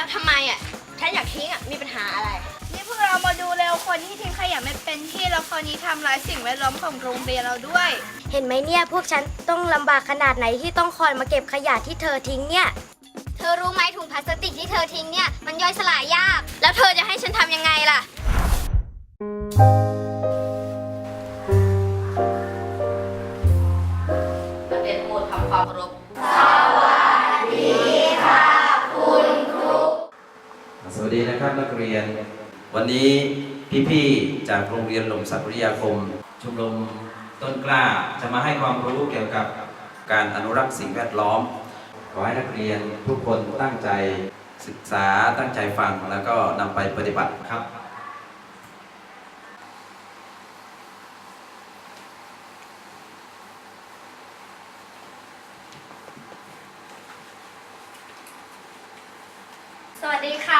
แล้วทำไมอะฉันอยากทิ้งอะมีปัญหาอะไร นี่พวกเรามาดูเร็วคนที่ทิ้งขยะไม่เป็นที่แล้วคนนี้ทำลายสิ่งแวดล้อมของโรงเรียนเราด้วย เห็นไหมเนี่ยพวกฉันต้องลำบากขนาดไหนที่ต้องคอยมาเก็บขยะที่เธอทิ้งเนี่ย เธอรู้ไหมถุงพลาสติกที่เธอทิ้งเนี่ยมันย่อยสลายยาก แล้วเธอจะให้ฉันทำยังไงล่ะนักเรียนทั้งหมดทำความเคารพ ครับนักเรียน วันนี้พี่ๆจากโรงเรียนหลมศักดิ์วิทยาคม ชมรมต้นกล้าจะมาให้ความรู้เกี่ยวกับการอนุรักษ์สิ่งแวดล้อม ขอให้นักเรียนทุกคนตั้งใจศึกษาตั้งใจฟังแล้วก็นำไปปฏิบัติครับสวัสดีค่ะ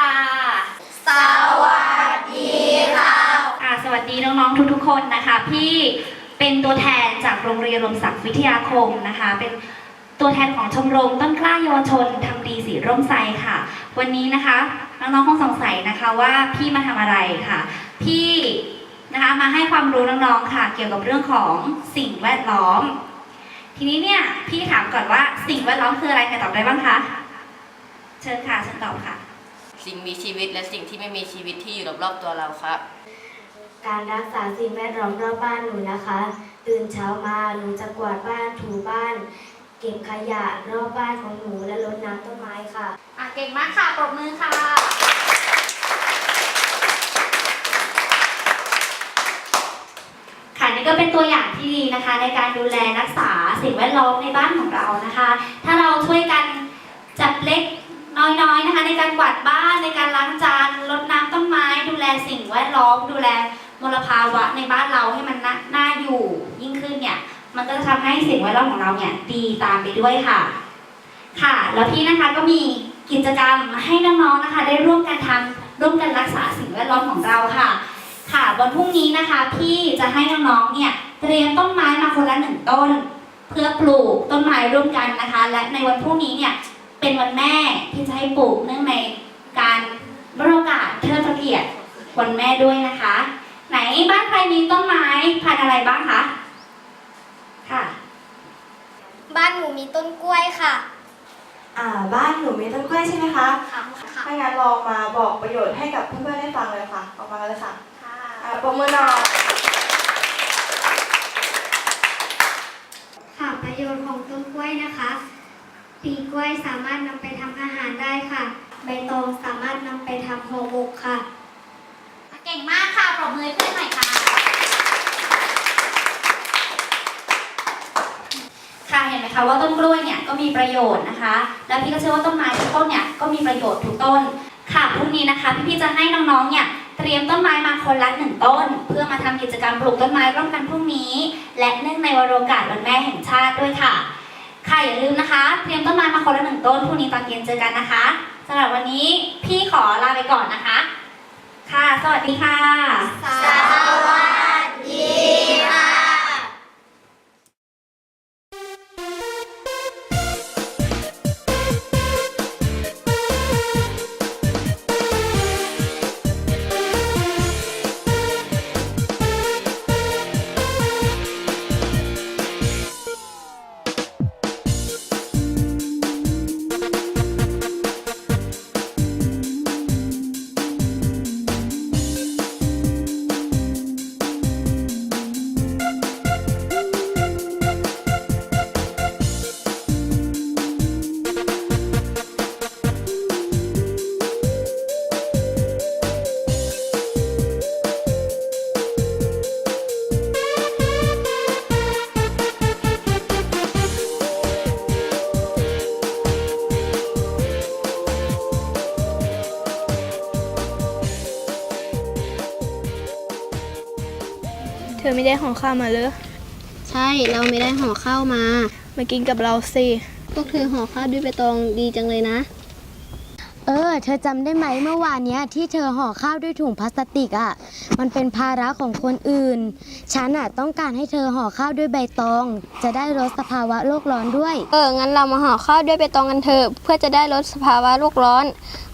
น้องๆทุกๆ คนนะคะพี่เป็นตัวแทนจากโรงเรียนรมศักดิ์วิทยาคมนะคะ เป็นตัวแทนของชมรมต้นกล้าเยาวชนทำดีสีร่มไทรค่ะ วันนี้นะคะน้องๆคงสงสัยนะคะว่าพี่มาทำอะไรค่ะ พี่นะคะมาให้ความรู้น้องๆค่ะ เกี่ยวกับเรื่องของสิ่งแวดล้อม ทีนี้เนี่ยพี่ถามก่อนว่าสิ่งแวดล้อมคืออะไรใครตอบได้บ้างคะเชิญค่ะเชิญตอบค่ะ สิ่งมีชีวิตและสิ่งที่ไม่มีชีวิตที่อยู่รอบๆตัวเราครับ การรักษาสิ่งแวดล้อมรอบบ้านหนูนะคะ ตื่นเช้ามาหนูจะกวาดบ้านถูบ้าน เก็บขยะรอบบ้านของหนูและรดน้ำต้นไม้ค่ะ อะเก่งมากค่ะปรบมือค่ะ ค่ะนี่ก็เป็นตัวอย่างที่ดีนะคะ ในการดูแลรักษาสิ่งแวดล้อมในบ้านของเรานะคะ ถ้าเราช่วยกันจับเล็กน้อยๆนะคะ ในการกวาดบ้านในการล้างจานรดน้ำต้นไม้ ดูแลสิ่งแวดล้อม ดูแลมล ภาวะในบ้านเราให้มันน่าน่าอยู่ยิ่งขึ้นเนี่ย มันก็จะทำให้สิ่งแวดล้อมของเราเนี่ยดีตามไปด้วยค่ะ ค่ะ แล้วพี่นะคะก็มีกิจกรรมให้น้องๆนะคะ ได้ร่วมกันทำร่วมกันรักษาสิ่งแวดล้อมของเราค่ะ ค่ะวันพรุ่งนี้นะคะ พี่จะให้น้องๆเนี่ยเตรียมต้นไม้มาคนละหนึ่งต้น เพื่อปลูกต้นไม้ร่วมกันนะคะ และในวันพรุ่งนี้เนี่ยเป็นวันแม่ที่จะให้ปลูกเนื่องในการบรโอกาสเทิดพระเกียรติวันแม่ด้วยนะคะ ไหนบ้านใครมีต้นไม้พันธุ์อะไรบ้างคะ ค่ะ บ้านหนูมีต้นกล้วยค่ะ อ่าบ้านหนูมีต้นกล้วยใช่ไหมคะค่ะถ้างั้นลองมาบอกประโยชน์ให้กับเพื่อนๆได้ฟังเลยค่ะออกมากันเลยค่ะอ่าปรบมือหน่อยค่ะประโยชน์ของต้นกล้วยนะคะปีกล้วยสามารถนำไปทำอาหารได้ค่ะ ใบตองสามารถนำไปทำห่อหมกค่ะ เก่งมากค่ะปรบ มือให้เพื่อนหน่อยค่ะ ค่ะเห็นไหมคะว่าต้นกล้วยเนี่ยก็มีประโยชน์นะคะ แล้วพี่ก็เชื่อว่าต้นไม้ทุกต้นเนี่ยก็มีประโยชน์ทุกต้น ค่ะพรุ่งนี้นะคะพี่ๆจะให้น้องๆเนี่ยเตรียมต้นไม้มาคนละหนึ่งต้น เพื่อมาทำกิจกรรมปลูกต้นไม้ร่วมกันพรุ่งนี้ และเนื่องในวันโอกาสวันแม่แห่งชาติด้วยค่ะ ค่ะอย่าลืมนะคะ เตรียมต้นไม้มาคนละหนึ่งต้นพรุ่งนี้ตอนเย็นเจอกันนะคะสำหรับวันนี้พี่ขอลาไปก่อนนะคะ ค่ะ สวัสดีค่ะ เธอไม่ได้ห่อข้าวมาเลยใช่เราไม่ได้ห่อข้าวมา มากินกับเราสิพวกเธอห่อข้าวด้วยใบตองดีจังเลยนะ เอออ เธอจำได้ไหมเมื่อวานเนี้ยที่เธอห่อข้าวด้วยถุงพลาสติกอะ่ะ มันเป็นภาระของคนอื่น ฉันอะต้องการให้เธอห่อข้าวด้วยใบตอง จะได้ลดสภาวะโลกร้อนด้วย เออ งั้นเรามาห่อข้าวด้วยใบตองกันเถอะเพื่อจะได้ลดสภาวะโลกร้อน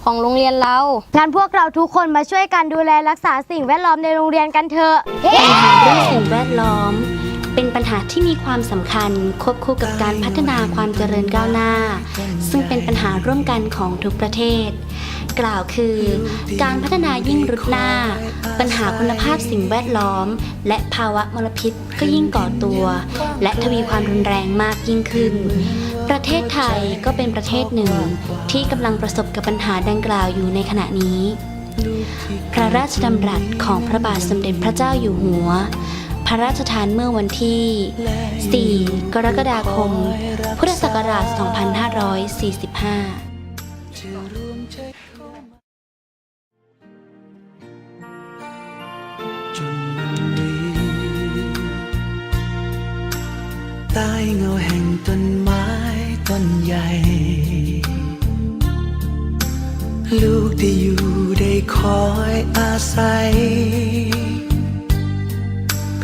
ของโรงเรียนเรา งั้นพวกเราทุกคนมาช่วยกันดูแลรักษาสิ่งแวดล้อมในโรงเรียนกันเถอะปัญหาเรื่องสิ่งแวดล้อม เป็นปัญหาที่มีความสำคัญควบคู่กับการพัฒนาความเจริญก้าวหน้า ซึ่งเป็นปัญหาร่วมกันของทุกประเทศ กล่าวคือ การพัฒนายิ่งรุดหน้า ปัญหาคุณภาพสิ่งแวดล้อม และภาวะมลพิษก็ยิ่งก่อตัว และทวีความรุนแรงมากยิ่งขึ้น ประเทศไทยก็เป็นประเทศหนึ่ง ที่กำลังประสบกับปัญหาดังกล่าวอยู่ในขณะนี้ พระราชดำรัสของพระบาทสมเด็จพระเจ้าอยู่หัว พระราชทานเมื่อวันที่ 4 กรกฎาคม พุทธศักราช 2545ใต้เงาแห่งต้นไม้ต้นใหญ่ ลูกได้อยู่ได้คอยอาศัย